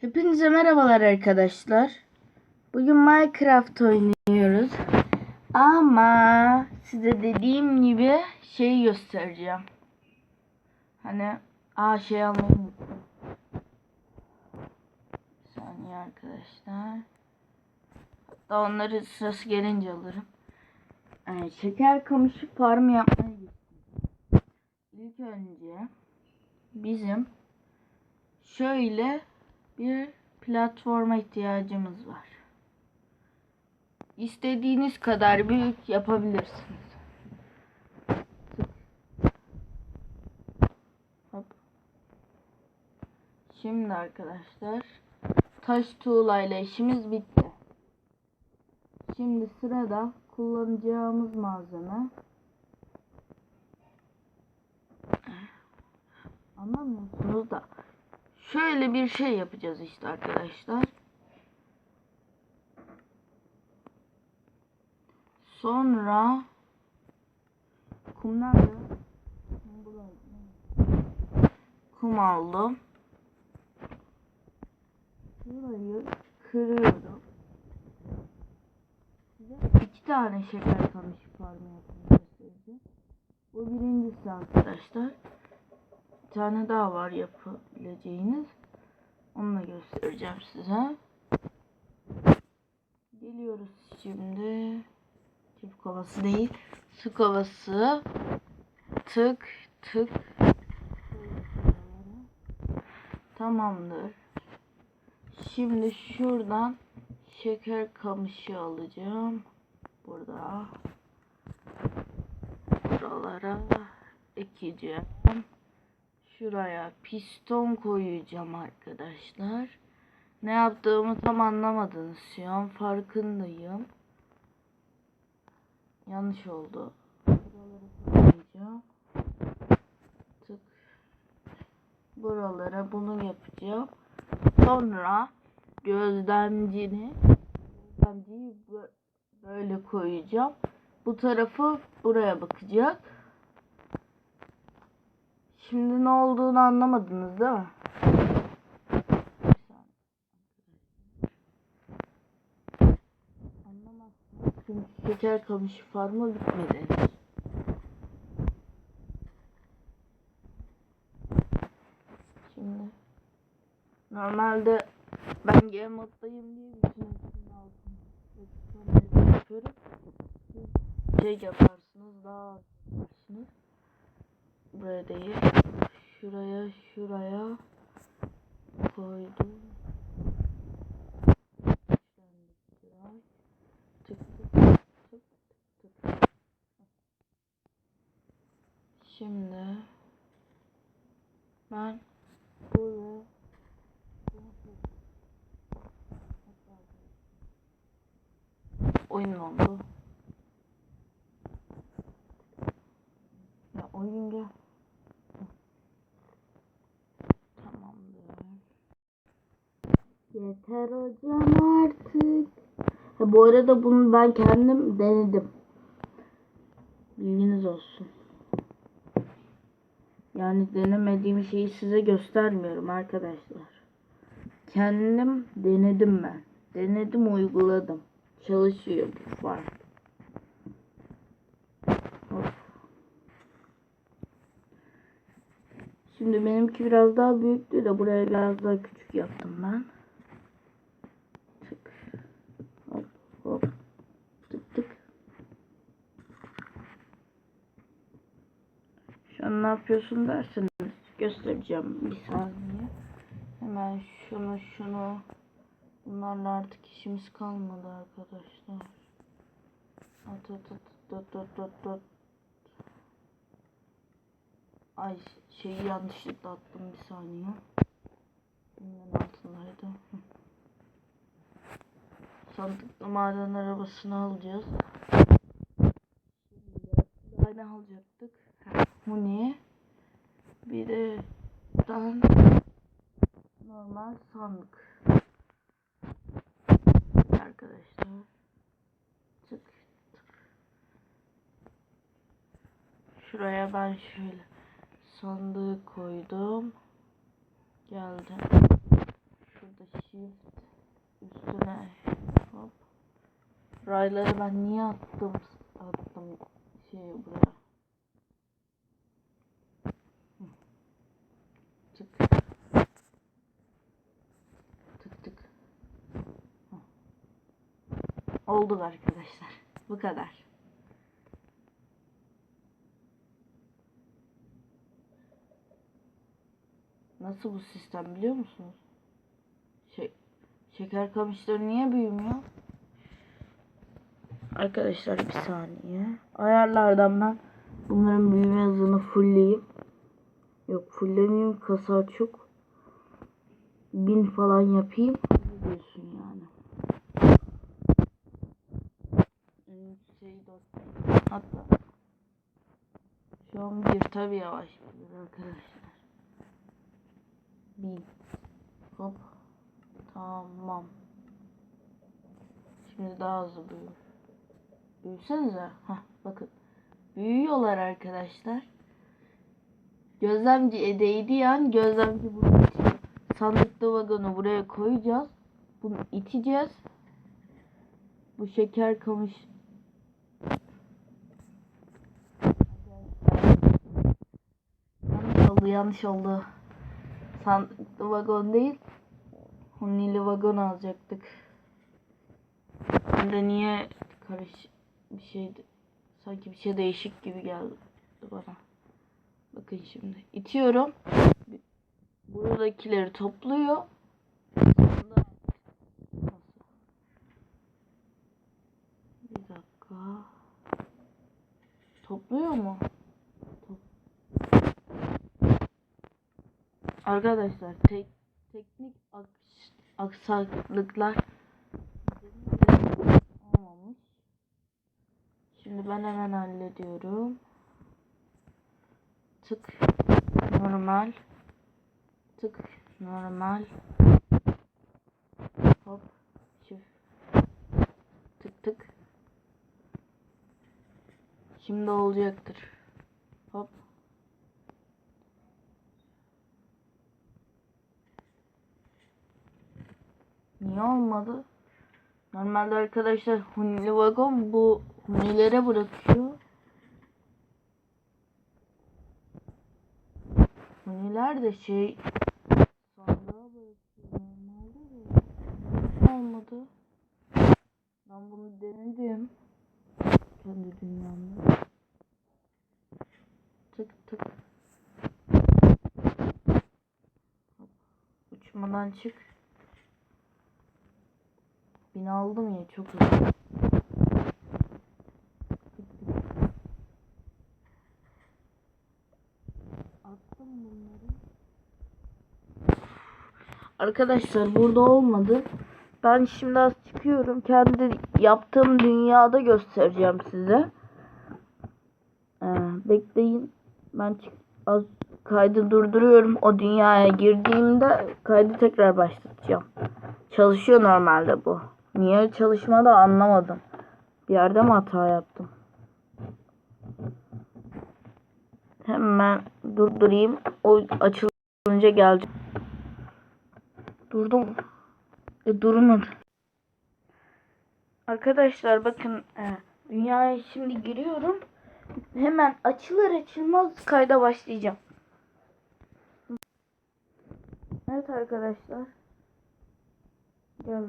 Hepinize merhabalar arkadaşlar. Bugün Minecraft oynuyoruz. Ama size dediğim gibi şey göstereceğim. Hani aa şey almayı unuttum. Bir saniye arkadaşlar. Hatta onları sırası gelince alırım. Yani şeker kamışı farm yapmaya gittim. İlk önce bizim şöyle bir platforma ihtiyacımız var. İstediğiniz kadar büyük yapabilirsiniz. Hop. Şimdi arkadaşlar taş tuğlayla işimiz bitti. Şimdi sırada kullanacağımız malzeme anlamıyorsunuz da şöyle bir şey yapacağız işte arkadaşlar. Sonra kum nerede? Kum aldım. Burayı kırıyorum. Size iki tane şeker kamışı yapmayı göstereceğim. Bu birincisi arkadaşlar. Tane daha var yapabileceğiniz. Onu da göstereceğim size. Geliyoruz şimdi. Çift kovası değil. Su kovası. Tık tık. Tamamdır. Şimdi şuradan şeker kamışı alacağım. Burada. Buralara ekeceğim. Şuraya piston koyacağım arkadaşlar. Ne yaptığımı tam anlamadınız şu an farkındayım. Yanlış oldu. Buraları koyacağım. Tık. Buralara bunu yapacağım. Sonra gözlemcini gözlemciyi bö- böyle koyacağım. Bu tarafı buraya bakacak. Şimdi ne olduğunu anlamadınız değil mi? Anlamazsınız çünkü şeker kamışı farmı bitmedi. Şimdi normalde ben game moddayım diye bütün hepsinin altını yapıyorum. Şey yaparsınız daha. Buraya değil. Şuraya şuraya koydum. Şimdi ben buraya oyun oldu. Ya oyun gel. Tamamdır. Yeter hocam artık. Ha, bu arada bunu ben kendim denedim. Bilginiz olsun. Yani denemediğim şeyi size göstermiyorum arkadaşlar. Kendim denedim ben. Denedim uyguladım. Çalışıyor bu. Hop. Şimdi benimki biraz daha büyüktü de buraya biraz daha küçük yaptım ben. Tık. Hop. Tık tık. Şu an ne yapıyorsun derseniz göstereceğim bir saniye. Hemen şunu şunu bunlarla artık işimiz kalmadı arkadaşlar. At at at at at at at. Ay şeyi yanlışlıkla attım bir saniye. Bunun altındaydı. Hı. Sandıklı maden arabasını alacağız. Daha ne alacaktık? Ha, Huni. Bir de dan normal sandık. Arkadaşlar. Tık. Şuraya ben şöyle sandığı koydum. Geldim. Şurada Rayları ben niye attım? Attım şey buraya. Hı. Tık. Tık. Oldu arkadaşlar. Bu kadar. Nasıl bu sistem biliyor musunuz? Şey, şeker kamışları niye büyümüyor? Arkadaşlar bir saniye. Ayarlardan ben bunların büyüme hızını fullleyeyim. Yok fulllemeyeyim kasa çok. Bin falan yapayım. Biliyorsun yani. En Şey. Hatta şu an bir tabi yavaş gidiyor arkadaşlar. Bin. Hop. Tamam. Şimdi daha hızlı büyür. Büyüsenize. Hah bakın. Büyüyorlar arkadaşlar. Gözlemciye değdiği an gözlemci bunu itiyor. Sandıklı vagonu buraya koyacağız. Bunu iteceğiz. Bu şeker kamış Yanlış oldu, yanlış oldu. Sandıklı vagon değil. Hunili vagon alacaktık. Ben de niye karış bir şey sanki bir şey değişik gibi geldi bana. Bakın şimdi itiyorum. Buradakileri topluyor. Bir dakika. Topluyor mu? Top- Arkadaşlar tek teknik aks- aksaklıklar olmamış. Şimdi ben hemen hallediyorum. Tık normal. Tık normal. Hop çift. Tık tık. Şimdi olacaktır. Hop. Niye olmadı? Normalde arkadaşlar hunili vagon bu hunilere bırakıyor. Huniler de şey sandığa bırakıyor. Normalde de Nasıl olmadı. Ben bunu denedim. Kendi dünyamda. Tık tık. Uçmadan çık. Bin aldım ya çok hızlı. Attım bunları. Arkadaşlar burada olmadı. Ben şimdi az çıkıyorum. Kendi yaptığım dünyada göstereceğim size. Ee, bekleyin. Ben çık az kaydı durduruyorum. O dünyaya girdiğimde kaydı tekrar başlatacağım. Çalışıyor normalde bu. Niye çalışmadı anlamadım. Bir yerde mi hata yaptım? Hemen durdurayım. O açılınca gelecek. Durdum. E, durmadı. Arkadaşlar bakın e, dünyaya şimdi giriyorum. Hemen açılır açılmaz kayda başlayacağım. Evet arkadaşlar. Gel.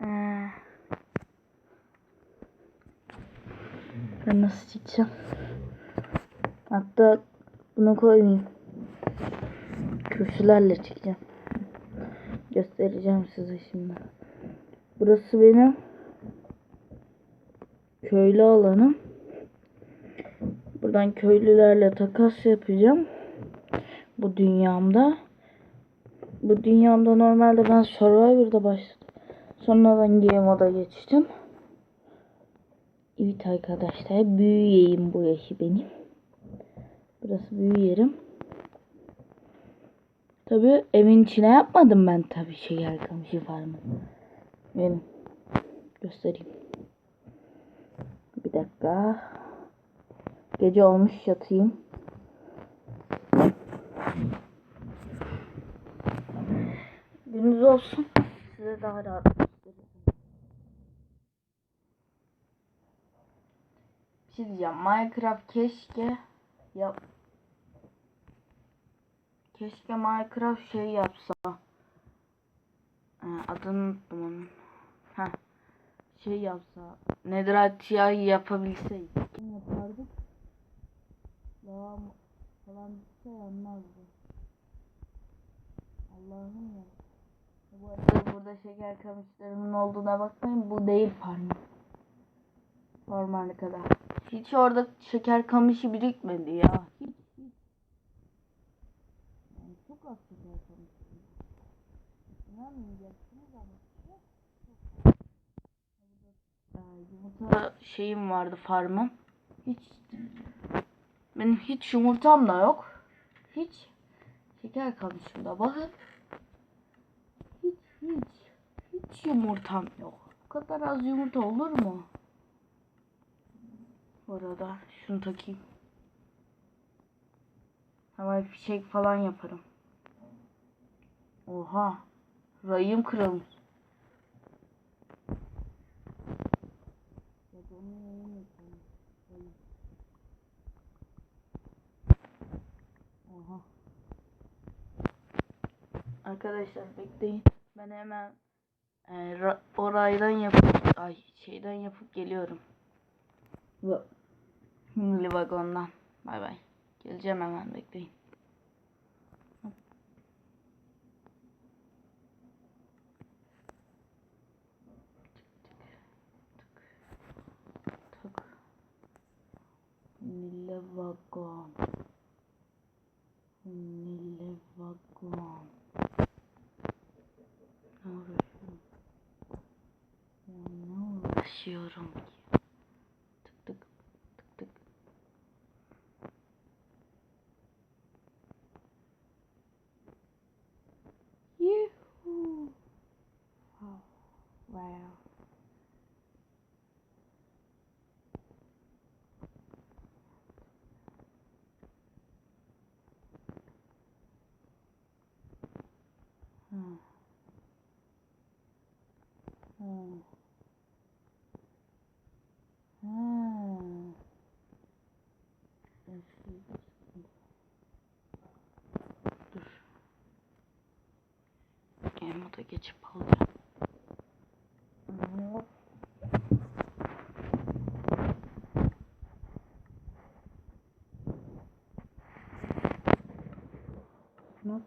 Ee, ben nasıl çıkacağım? Hatta bunu koymayayım. Kürsülerle çıkacağım. Göstereceğim size şimdi. Burası benim köylü alanım. Buradan köylülerle takas yapacağım. Bu dünyamda. Bu dünyamda normalde ben Survivor'da başladım. Sonradan Game moda geçtim. Evet arkadaşlar büyüyeyim bu yaşı benim. Burası büyü yerim. Tabi evin içine yapmadım ben tabi şey arkamızı farmı. Şey Benim. Göstereyim. Bir dakika. Gece olmuş yatayım. Gününüz olsun. Size daha rahat Bir şey diyeceğim. Minecraft keşke yap Keşke Minecraft şey yapsa. Ee, adını unuttum onun. Heh. Şey yapsa. Netherite yapabilseydik. Yapardık? Daha falan bir şey yanmazdı. Allah'ım ya. Bu arada burada şeker kamışlarımın olduğuna bakmayın. Bu değil farm. Farm arkada. Hiç orada şeker kamışı birikmedi ya. Hiç hiç. Yani çok az şeker kamışı. İnanmayacaksınız ama. çok. Ee, yumurta şeyim vardı farmım. Hiç benim hiç yumurtam da yok. Hiç şeker kamışım da bakın. Hiç hiç hiç yumurtam yok. Bu kadar az yumurta olur mu? Bu arada şunu takayım. Hemen fişek falan yaparım. Oha. Rayım kırılmış. Arkadaşlar bekleyin. Ben hemen e, ra- o raydan yapıp ay şeyden yapıp geliyorum. Bu Milli vagondan. Bay bay. Geleceğim hemen bekleyin. Milli vagon. Milli vagon. Ne uğraşıyorum? Ne uğraşıyorum ki? Tık tık tık tık. Yuhuu. Oh, wow. Hmm. Hmm. Hmm. Dur. Elma da geçip alacağım. Hop. Hop.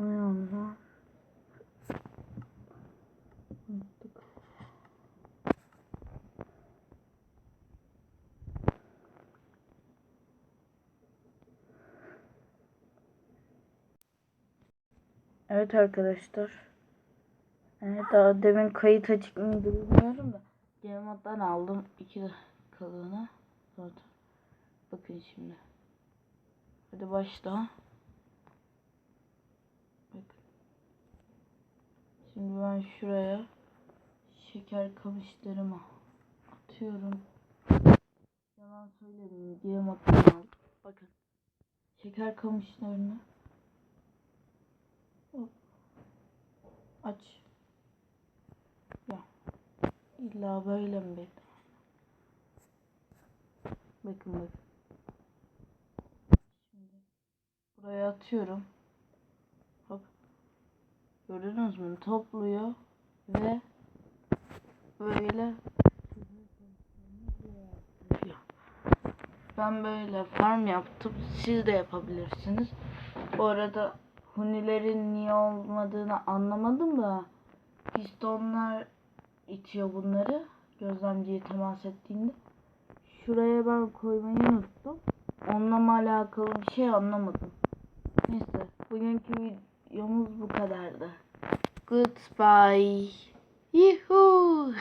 Ayağımda. Unuttuk. Evet arkadaşlar. Evet daha demin kayıt açık mıydı bilmiyorum da. Gameod'dan aldım iki dakikalığına. Zaten. Bakın şimdi. Hadi başla. Bakın. Şimdi ben şuraya şeker kamışlarımı atıyorum. Yalan söyledim. Gameod'dan aldım. Bakın. Şeker kamışlarını. Aç. Ya. İlla böyle mi? Bakın bakın. Şimdi buraya atıyorum. Hop. Gördünüz mü? Topluyor ve böyle ben böyle farm yaptım. Siz de yapabilirsiniz. Bu arada hunilerin niye olmadığını anlamadım da pistonlar itiyor bunları gözlemciye temas ettiğinde. Şuraya ben koymayı unuttum. Onunla alakalı bir şey anlamadım. Neyse bugünkü videomuz bu kadardı. Goodbye. Yuhuu.